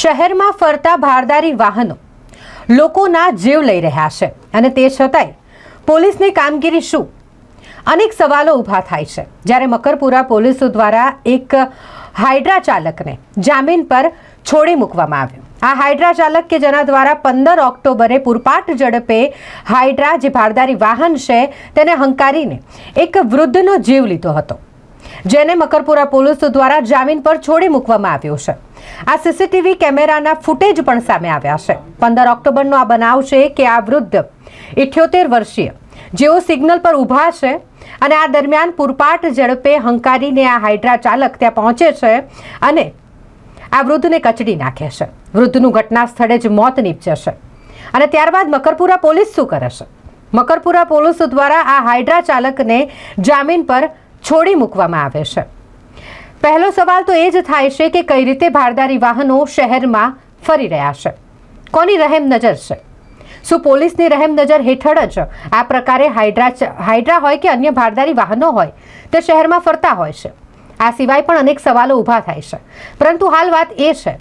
શહેરમાં ફરતા ભારદારી વાહનો લોકોના જીવ લઈ રહ્યા છે અને તે છતાંય પોલીસની કામગીરી શું? અનેક સવાલો ઊભા થાય છે. જ્યારે મકરપુરા પોલીસો દ્વારા એક હાઇડ્રા ચાલકને જામીન પર છોડી મૂકવામાં આવ્યો. આ હાઇડ્રા ચાલક કે જેના દ્વારા પંદર ઓક્ટોબરે પૂરપાટ ઝડપે હાઇડ્રા, જે ભારદારી વાહન છે, તેને હંકારીને એક વૃદ્ધનો જીવ લીધો હતો. જેને મકરપુરા પોલીસ દ્વારા જામીન પર છોડી મૂકવામાં આવ્યો છે. આ સીસીટીવી કેમેરાના ફૂટેજ પણ સામે આવ્યા છે. પંદર ઓક્ટોબરનો આ બનાવ છે કે આ વૃદ્ધ ઇઠ્યોતેર વર્ષીય, જેઓ સિગ્નલ પર ઊભા છે અને આ દરમિયાન પૂરપાટ ઝડપે હંકારીને આ હાઇડ્રા ચાલક ત્યાં પહોંચે છે અને આ વૃદ્ધને કચડી નાખે છે. વૃદ્ધનું ઘટના સ્થળે જ મોત નીપજે છે. અને ત્યારબાદ મકરપુરા પોલીસ શું કરે છે? મકરપુરા પોલીસ દ્વારા આ હાઇડ્રા ચાલકને જામીન પર છોડી મૂકવામાં આવે છે. પહેલો સવાલ તો એ જ થાય છે કે કઈ રીતે ભારદારી વાહનો શહેરમાં ફરી રહ્યા છે. કોની રહેમ નજર છે? શું પોલીસની રહેમ નજર હેઠળ જ આ પ્રકારે હાઇડ્રા હાઇડ્રા હોય કે અન્ય ભારદારી વાહનો હોય તે શહેરમાં ફરતા હોય છે? આ સિવાય પણ અનેક સવાલો ઊભા થાય છે. પરંતુ હાલ વાત એ છે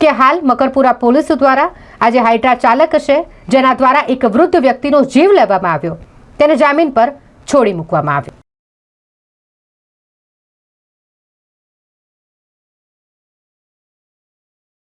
કે હાલ મકરપુરા પોલીસ દ્વારા આજે હાઈડ્રા ચાલક છે, જેના દ્વારા એક વૃદ્ધ વ્યક્તિનો જીવ લેવામાં આવ્યો. તેને જામીન પર છોડી મૂકવામાં આવ્યો.